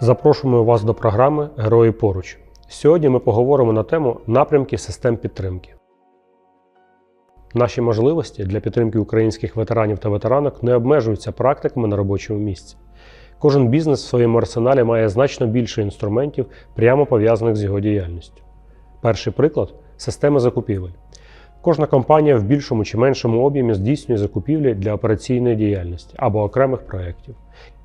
Запрошуємо вас до програми Герої поруч. Сьогодні ми поговоримо на тему напрямки систем підтримки. Наші можливості для підтримки українських ветеранів та ветеранок не обмежуються практиками на робочому місці. Кожен бізнес в своєму арсеналі має значно більше інструментів, прямо пов'язаних з його діяльністю. Перший приклад система закупівель. Кожна компанія в більшому чи меншому об'ємі здійснює закупівлі для операційної діяльності або окремих проєктів.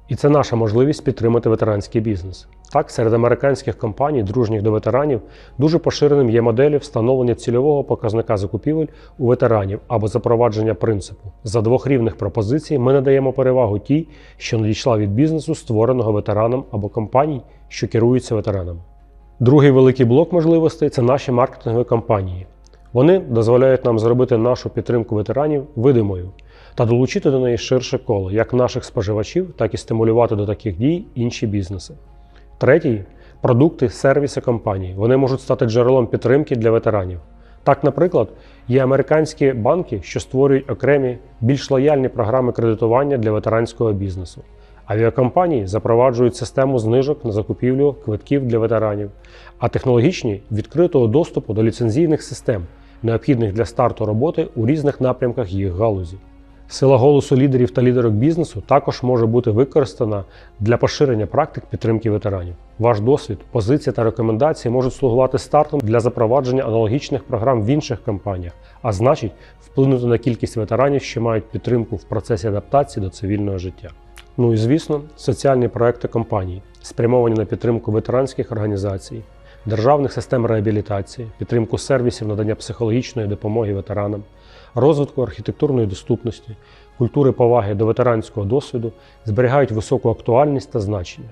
І це наша можливість підтримати ветеранський бізнес. Так, серед американських компаній, дружніх до ветеранів, дуже поширеним є моделі встановлення цільового показника закупівель у ветеранів або запровадження принципу. За двох рівних пропозицій ми надаємо перевагу тій, що надійшла від бізнесу, створеного ветераном або компаній, що керуються ветеранами. Другий великий блок можливостей це наші маркетингові компанії. Вони дозволяють нам зробити нашу підтримку ветеранів видимою та долучити до неї ширше коло як наших споживачів, так і стимулювати до таких дій інші бізнеси. Третій продукти, сервіси компаній. Вони можуть стати джерелом підтримки для ветеранів. Так, наприклад, є американські банки, що створюють окремі більш лояльні програми кредитування для ветеранського бізнесу. Авіакомпанії запроваджують систему знижок на закупівлю квитків для ветеранів, а технологічні відкритого доступу до ліцензійних систем, необхідних для старту роботи у різних напрямках їх галузі. Сила голосу лідерів та лідерок бізнесу також може бути використана для поширення практик підтримки ветеранів. Ваш досвід, позиція та рекомендації можуть слугувати стартом для запровадження аналогічних програм в інших компаніях, а значить, вплинути на кількість ветеранів, що мають підтримку в процесі адаптації до цивільного життя. Ну і звісно, соціальні проекти компаній, спрямовані на підтримку ветеранських організацій, державних систем реабілітації, підтримку сервісів надання психологічної допомоги ветеранам, розвитку архітектурної доступності, культури поваги до ветеранського досвіду зберігають високу актуальність та значення.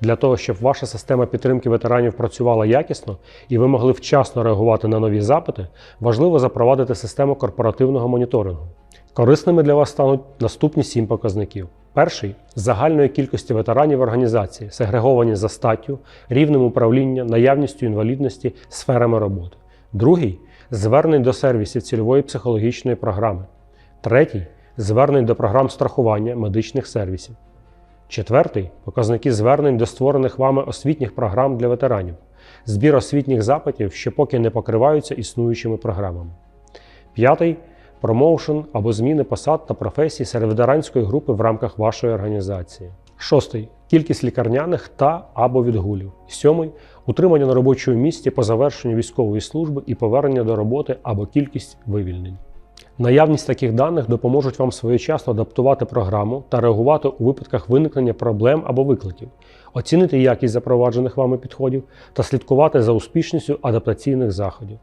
Для того, щоб ваша система підтримки ветеранів працювала якісно і ви могли вчасно реагувати на нові запити, важливо запровадити систему корпоративного моніторингу. Корисними для вас стануть наступні сім показників. Перший загальної кількості ветеранів організації, сегреговані за статтю, рівнем управління, наявністю інвалідності, сферами роботи. Другий звернень до сервісів цільової психологічної програми. Третій звернень до програм страхування медичних сервісів. Четвертий показники звернень до створених вами освітніх програм для ветеранів, збір освітніх запитів, що поки не покриваються існуючими програмами. П'ятий промоушен або зміни посад та професій серед ветеранської групи в рамках вашої організації. Шостий кількість лікарняних та або відгулів. Сьомий утримання на робочому місці по завершенню військової служби і повернення до роботи або кількість вивільнень. Наявність таких даних допоможуть вам своєчасно адаптувати програму та реагувати у випадках виникнення проблем або викликів, оцінити якість запроваджених вами підходів та слідкувати за успішністю адаптаційних заходів.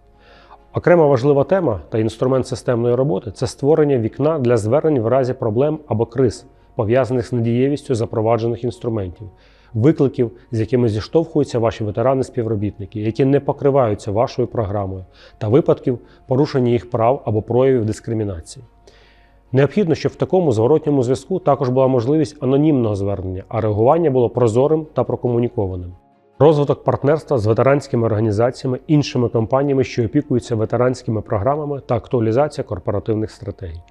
Окрема важлива тема та інструмент системної роботи це створення вікна для звернень в разі проблем або криз, пов'язаних з недієвістю запроваджених інструментів, викликів, з якими зіштовхуються ваші ветерани-співробітники, які не покриваються вашою програмою, та випадків порушення їх прав або проявів дискримінації. Необхідно, щоб в такому зворотньому зв'язку також була можливість анонімного звернення, а реагування було прозорим та прокомунікованим. Розвиток партнерства з ветеранськими організаціями, іншими компаніями, що опікуються ветеранськими програмами та актуалізація корпоративних стратегій.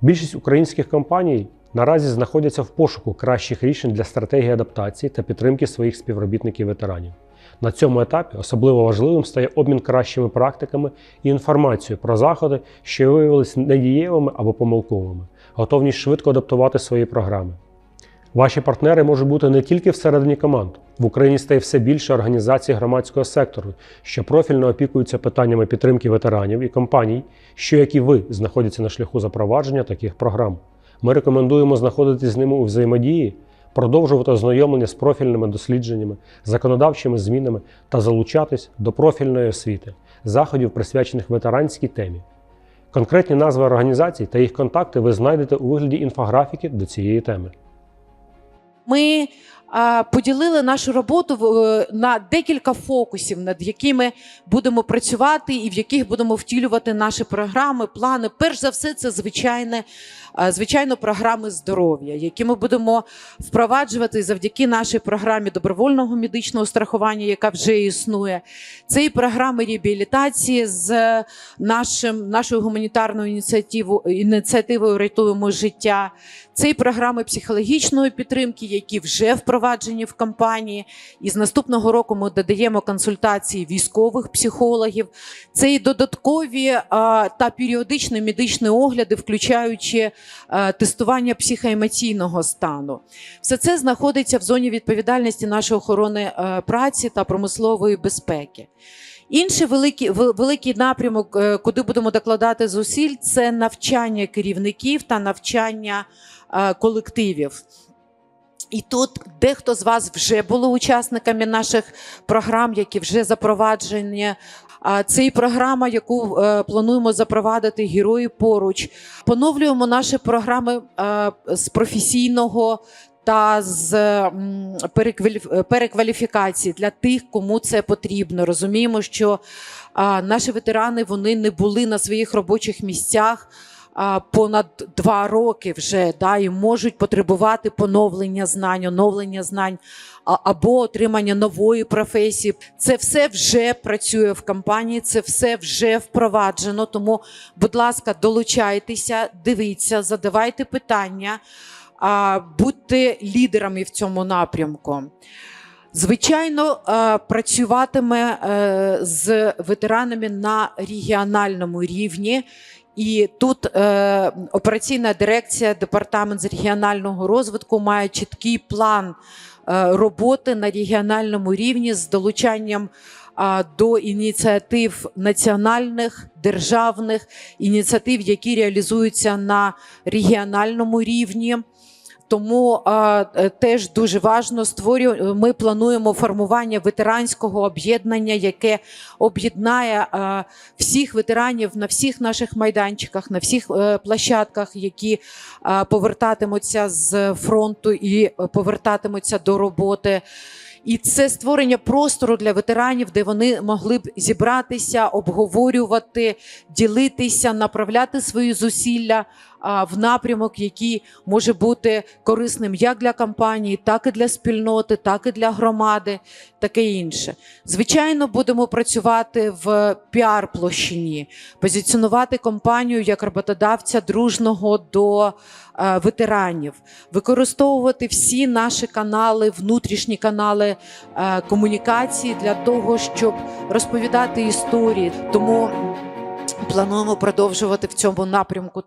Більшість українських компаній наразі знаходяться в пошуку кращих рішень для стратегії адаптації та підтримки своїх співробітників-ветеранів. На цьому етапі особливо важливим стає обмін кращими практиками і інформацією про заходи, що виявилися недієвими або помилковими, готовність швидко адаптувати свої програми. Ваші партнери можуть бути не тільки всередині команд. В Україні стає все більше організацій громадського сектору, що профільно опікуються питаннями підтримки ветеранів і компаній, що, як і ви, знаходяться на шляху запровадження таких програм. Ми рекомендуємо знаходитись з ними у взаємодії, продовжувати ознайомлення з профільними дослідженнями, законодавчими змінами та залучатись до профільної освіти, заходів, присвячених ветеранській темі. Конкретні назви організацій та їх контакти ви знайдете у вигляді інфографіки до цієї теми. Ми поділили нашу роботу е, на декілька фокусів, над якими будемо працювати і в яких будемо втілювати наші програми, плани. Перш за все, це звичайне, звичайно, програми здоров'я, які ми будемо впроваджувати завдяки нашій програмі добровольного медичного страхування, яка вже існує. Це і програми реабілітації з нашим, нашою гуманітарною ініціативою, ініціативою Рятуємо життя. Це і програми психологічної підтримки, які вже впроваджені в компанії. І з наступного року ми додаємо консультації військових психологів. Це і додаткові та періодичні медичні огляди, включаючи тестування психоемоційного стану. Все це знаходиться в зоні відповідальності нашої охорони праці та промислової безпеки. Інший великий, великий напрямок, е, куди будемо докладати зусиль, це навчання керівників та навчання е, колективів. І тут дехто з вас вже були учасниками наших програм, які вже запроваджені. Це і програма, яку е, плануємо запровадити герої поруч. Поновлюємо наші програми з професійного та з е, перекваліфікації для тих, кому це потрібно. Розуміємо, що наші ветерани вони не були на своїх робочих місцях понад два роки вже да, і можуть потребувати поновлення знань, оновлення знань або отримання нової професії. Це все вже працює в компанії, це все вже впроваджено. Тому, будь ласка, долучайтеся, дивіться, задавайте питання, будьте лідерами в цьому напрямку. Звичайно, е, працюватиме е, з ветеранами на регіональному рівні. І тут е, операційна дирекція, департамент з регіонального розвитку має чіткий план е, роботи на регіональному рівні з долучанням до ініціатив національних державних ініціатив, які реалізуються на регіональному рівні. Тому а, е, теж дуже важно створюємо. Ми плануємо формування ветеранського об'єднання, яке об'єднає а, всіх ветеранів на всіх наших майданчиках, на всіх е, площадках, які а, повертатимуться з фронту і повертатимуться до роботи. І це створення простору для ветеранів, де вони могли б зібратися, обговорювати, ділитися, направляти свої зусилля в напрямок, який може бути корисним як для компанії, так і для спільноти, так і для громади, таке інше. Звичайно, будемо працювати в піар-площині, позиціонувати компанію як роботодавця дружного до е, ветеранів, використовувати всі наші канали, внутрішні канали е, комунікації для того, щоб розповідати історії. Тому плануємо продовжувати в цьому напрямку